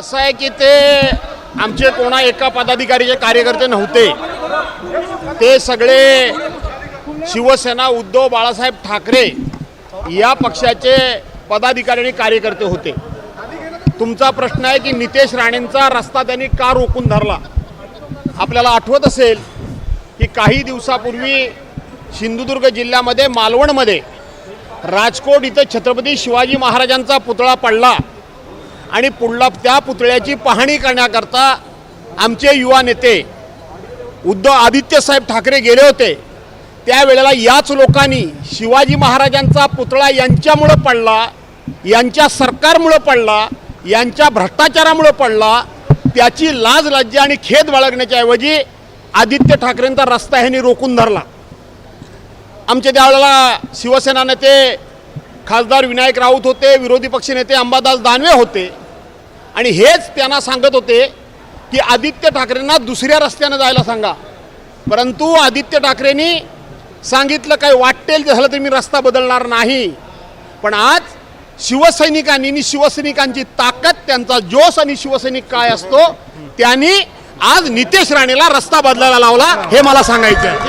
असं आहे की ते आमचे कोणा एका पदाधिकारीचे कार्यकर्ते नव्हते ते सगळे शिवसेना उद्धव बाळासाहेब ठाकरे या पक्षाचे पदाधिकारी आणि कार्यकर्ते होते. तुमचा प्रश्न आहे की नितेश राणेंचा रस्ता त्यांनी का रोखून धरला? आपल्याला आठवत असेल की काही दिवसापूर्वी सिंधुदुर्ग जिल्ह्यामध्ये मालवणमध्ये राजकोट इथं छत्रपती शिवाजी महाराजांचा पुतळा पडला. आणि पुढला त्या पुतळ्याची पाहणी करण्याकरता आमचे युवा नेते उद्धव आदित्यसाहेब ठाकरे गेले होते. त्यावेळेला याच लोकांनी शिवाजी महाराजांचा पुतळा यांच्यामुळं पडला यांच्या सरकारमुळं पडला यांच्या भ्रष्टाचारामुळं पडला त्याची लाज लज्जा आणि खेद बाळगण्याच्या ऐवजी आदित्य ठाकरेंचा रस्ता ह्यांनी रोखून धरला. आमचे त्यावेळेला शिवसेना नेते खासदार विनायक राऊत होते विरोधी पक्षनेते अंबादास दानवे होते. आणि हेच त्यांना सांगत होते की आदित्य ठाकरेंना दुसऱ्या रस्त्यानं जायला सांगा. परंतु आदित्य ठाकरेंनी सांगितलं काय वाटेल झालं तरी मी रस्ता बदलणार नाही. पण आज शिवसैनिकांनी आणि शिवसैनिकांची ताकद त्यांचा जोश आणि शिवसैनिक काय असतो त्यांनी आज नितेश राणेला रस्ता बदलायला लावला हे मला सांगायचं आहे